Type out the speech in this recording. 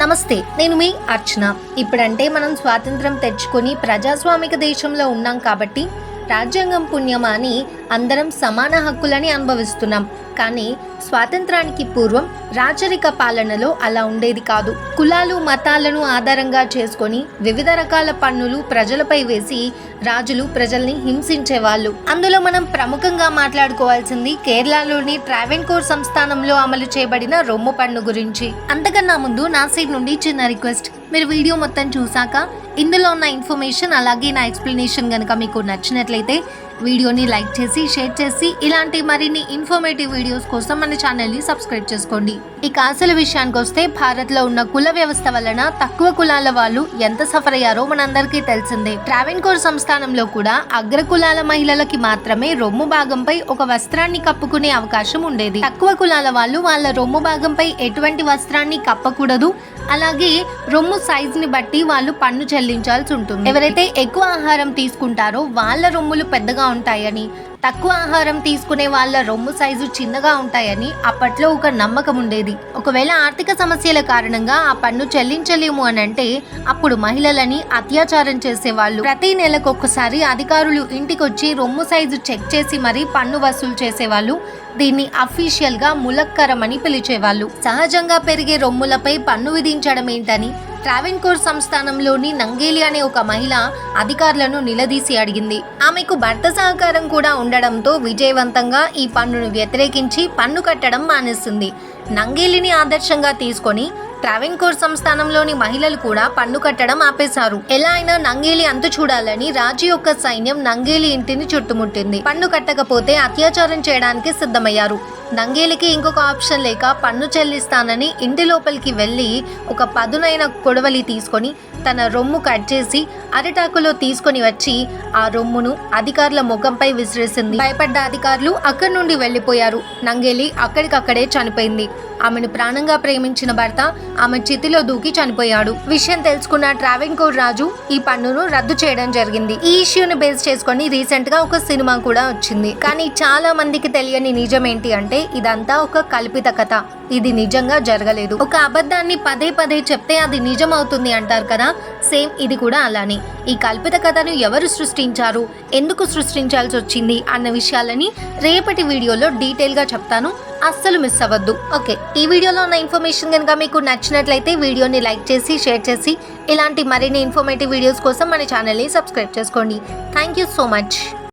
నమస్తే నేను మీ అర్చన. ఇప్పుడంటే మనం స్వాతంత్రం తెచ్చుకొని ప్రజాస్వామిక దేశంలో ఉన్నాం కాబట్టి రాజ్యాంగం పుణ్యమా అని అందరం సమాన హక్కులని అనుభవిస్తున్నాం. కానీ స్వాతంత్రానికి పూర్వం రాచరిక పాలనలో అలా ఉండేది కాదు. కులాలు మతాలను ఆధారంగా చేసుకొని వివిధ రకాల పన్నులు ప్రజలపై వేసి రాజులు ప్రజల్ని హింసించేవాళ్ళు. అందులో మనం ప్రముఖంగా మాట్లాడుకోవాల్సింది కేరళలోని ట్రావెన్కోర్ సంస్థానంలో అమలు చేయబడిన రొమ్ము పన్ను గురించి. అంతకన్నా ముందు నా సైడ్ నుండి చిన్న రిక్వెస్ట్. మీరు వీడియో మొత్తం చూసాక ఇందులో ఉన్న ఇన్ఫర్మేషన్ అలాగే నా ఎక్స్ప్లెనేషన్ కనుక మీకు నచ్చినట్లయితే వీడియోని లైక్ చేసి షేర్ చేసి ఇలాంటి మరిన్ని ఇన్ఫర్మేటివ్ వీడియోస్ కోసం మన ఛానల్ని సబ్స్క్రైబ్ చేసుకోండి. ఇక అసలు విషయానికి వస్తే భారత్లో ఉన్న కుల వ్యవస్థ వలన తక్కువ కులాల వాళ్ళు ఎంత సఫర్ అయ్యారో మనందరికీ తెలిసిందే. ట్రావెన్కోర్ సంస్థానంలో కూడా అగ్ర కులాల మహిళలకి మాత్రమే రొమ్ము భాగంపై ఒక వస్త్రాన్ని కప్పుకునే అవకాశం ఉండేది. తక్కువ కులాల వాళ్ళు వాళ్ళ రొమ్ము భాగంపై ఎటువంటి వస్త్రాన్ని కప్పకూడదు. అలాగే రొమ్ము సైజ్ని బట్టి వాళ్ళు పన్ను చెల్లించాల్సి ఉంటుంది. ఎవరైతే ఎక్కువ ఆహారం తీసుకుంటారో వాళ్ళ రొమ్ములు పెద్దగా ఉంటాయని తక్కువ ఆహారం తీసుకునే వాళ్ళ రొమ్ము సైజు చిన్నగా ఉంటాయని అప్పట్లో ఒక నమ్మకం ఉండేది. ఒకవేళ ఆర్థిక సమస్యల కారణంగా ఆ పన్ను చెల్లించలేము అని అంటే అప్పుడు మహిళలని అత్యాచారం చేసేవాళ్ళు. ప్రతి నెలకు ఒక్కసారి అధికారులు ఇంటికొచ్చి రొమ్ము సైజు చెక్ చేసి మరీ పన్ను వసూలు చేసేవాళ్ళు. దీన్ని అఫీషియల్గా ములక్కరం అని పిలిచేవాళ్ళు. సహజంగా పెరిగే రొమ్ములపై పన్ను విధించడం ఏంటని ట్రావెన్కోర్ సంస్థానంలోని నంగేలి అనే ఒక మహిళ అధికారులను నిలదీసి అడిగింది. ఆమెకు భర్త సహకారం కూడా ఉండడంతో విజయవంతంగా ఈ పన్నును వ్యతిరేకించి పన్ను కట్టడం మానేస్తుంది నంగేలిని ఆదర్శంగా తీసుకొని ట్రావెన్కోర్ సంస్థానంలోని మహిళలు కూడా పన్ను కట్టడం ఆపేశారు. ఎలా అయినా నంగేలి అంతు చూడాలని రాజు యొక్క సైన్యం నంగేలి ఇంటిని చుట్టుముట్టింది. పన్ను కట్టకపోతే అత్యాచారం చేయడానికి సిద్ధమయ్యారు. నంగేలికి ఇంకొక ఆప్షన్ లేక పన్ను చెల్లిస్తానని ఇంటి లోపలికి వెళ్ళి ఒక పదునైన కొడవలి తీసుకొని తన రొమ్ము కట్ చేసి అరిటాకులో తీసుకొని వచ్చి ఆ రొమ్మును అధికారుల ముఖంపై విసిరేసింది. భయపడ్డ అధికారులు అక్కడి నుండి వెళ్ళిపోయారు. నంగేలి అక్కడికక్కడే చనిపోయింది. ఆమెను ప్రాణంగా ప్రేమించిన భర్త ఆమె చితిలో దూకి చనిపోయాడు. విషయం తెలుసుకున్న ట్రావెన్కోర్ రాజు ఈ పన్నును రద్దు చేయడం జరిగింది. ఈ ఇష్యూని బేస్ చేసుకొని రీసెంట్గా ఒక సినిమా కూడా వచ్చింది. కానీ చాలా మందికి తెలియని నిజం ఏంటి అంటే ఇదంతా ఒక కల్పిత కథ. ఇది నిజంగా జరగలేదు. ఒక అబద్ధాన్ని పదే పదే చెప్తే అది నిజం అవుతుంది అంటారు కదా? సేమ్ ఇది కూడా అలానే. ఈ కల్పిత కథను ఎవరు సృష్టించారు? ఎందుకు సృష్టించాల్సి వచ్చింది? అన్న విషయాలని రేపటి వీడియోలో డీటెయిల్గా చెప్తాను. అస్సలు మిస్ అవ్వద్దు. ఓకే ఈ వీడియోలో ఉన్న ఇన్ఫర్మేషన్ కనుక మీకు నచ్చినట్లయితే వీడియోని లైక్ చేసి షేర్ చేసి ఇలాంటి మరిన్ని ఇన్ఫర్మేటివ్ వీడియోస్ కోసం మన ఛానల్ని సబ్స్క్రైబ్ చేసుకోండి. Thank you so much.